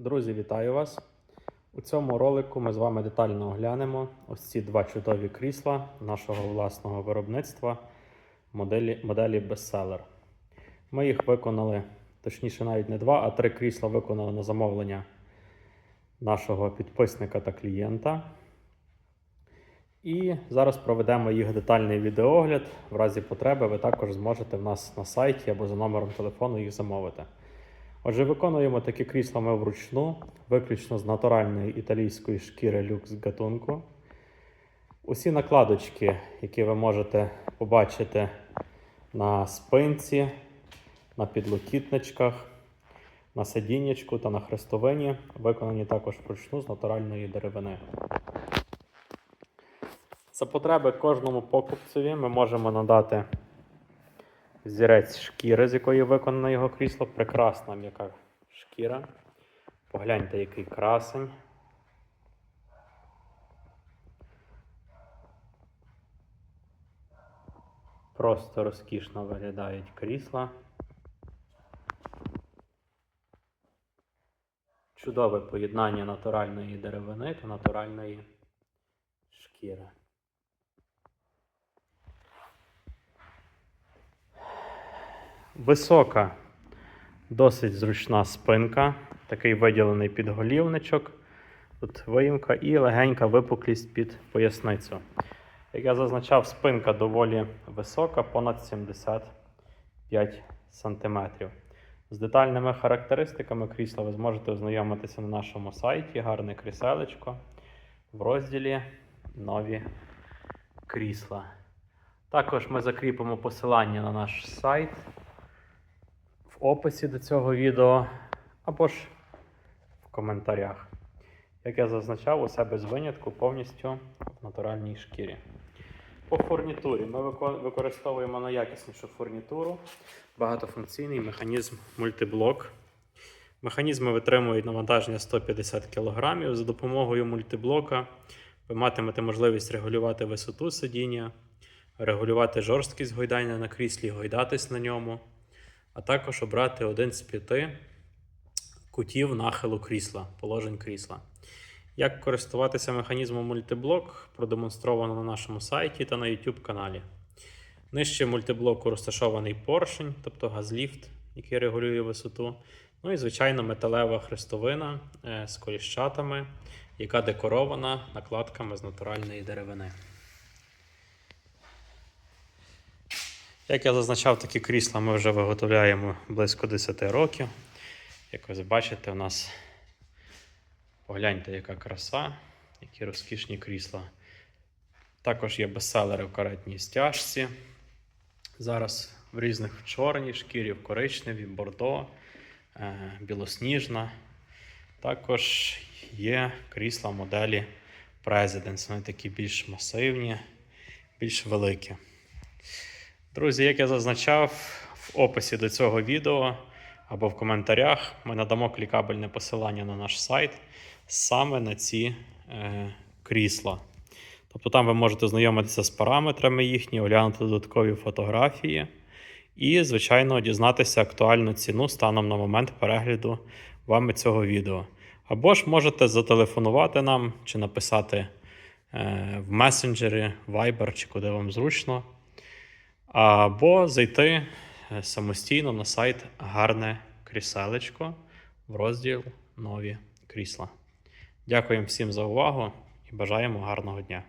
Друзі, вітаю вас! У цьому ролику ми з вами детально оглянемо ось ці два чудові крісла нашого власного виробництва моделі, моделі Bestseller. Ми їх виконали, точніше, навіть не два, а три крісла виконали на замовлення нашого підписника та клієнта. І зараз проведемо їх детальний відеогляд. В разі потреби ви також зможете в нас на сайті або за номером телефону їх замовити. Отже, виконуємо такі крісла ми вручну, виключно з натуральної італійської шкіри люкс гатунку. Усі накладочки, які ви можете побачити на спинці, на підлокітничках, на сидіннячку та на хрестовині, виконані також вручну з натуральної деревини. За потреби кожному покупцеві ми можемо надати зірець шкіри, з якої виконано його крісло. Прекрасна м'яка шкіра. Погляньте, який красень. Просто розкішно виглядають крісла. Чудове поєднання натуральної деревини та натуральної шкіри. Висока, досить зручна спинка, такий виділений підголівничок, тут виїмка і легенька випуклість під поясницю. Як я зазначав, спинка доволі висока, понад 75 см. З детальними характеристиками крісла ви зможете ознайомитися на нашому сайті. Гарне кріселечко в розділі Нові крісла. Також ми закріпимо посилання на наш сайт описі до цього відео або ж в коментарях. Як я зазначав, усе без винятку повністю в натуральній шкірі. По фурнітурі ми вико- використовуємо найякіснішу фурнітуру, багатофункційний механізм мультиблок. Механізми витримують навантаження 150 кг. За допомогою мультиблока ви матимете можливість регулювати висоту сидіння, регулювати жорсткість гойдання на кріслі, гойдатись на ньому, а також обрати один з п'яти кутів нахилу крісла, положень крісла. Як користуватися механізмом мультиблок, продемонстровано на нашому сайті та на YouTube каналі. Нижче мультиблоку розташований поршень, тобто газліфт, який регулює висоту. Ну і, звичайно, металева хрестовина е, з коліщатами, яка декорована накладками з натуральної деревини. Як я зазначав, такі крісла ми вже виготовляємо близько 10 років. Як ви бачите, у нас погляньте, яка краса, які розкішні крісла. Також є бестселери в каретній стяжці. Зараз в різних в чорній шкірі, в коричневій, бордо, е, білосніжна. Також є крісла моделі Presidents. Вони такі більш масивні, більш великі. Друзі, як я зазначав в описі до цього відео або в коментарях, ми надамо клікабельне посилання на наш сайт саме на ці е, крісла. Тобто там ви можете знайомитися з параметрами їхні, оглянути додаткові фотографії і, звичайно, дізнатися актуальну ціну станом на момент перегляду вами цього відео. Або ж можете зателефонувати нам чи написати е, в месенджері, Viber чи куди вам зручно. Або зайти е, самостійно на сайт Гарне кріселечко в розділ Нові крісла. Дякуємо всім за увагу і бажаємо гарного дня.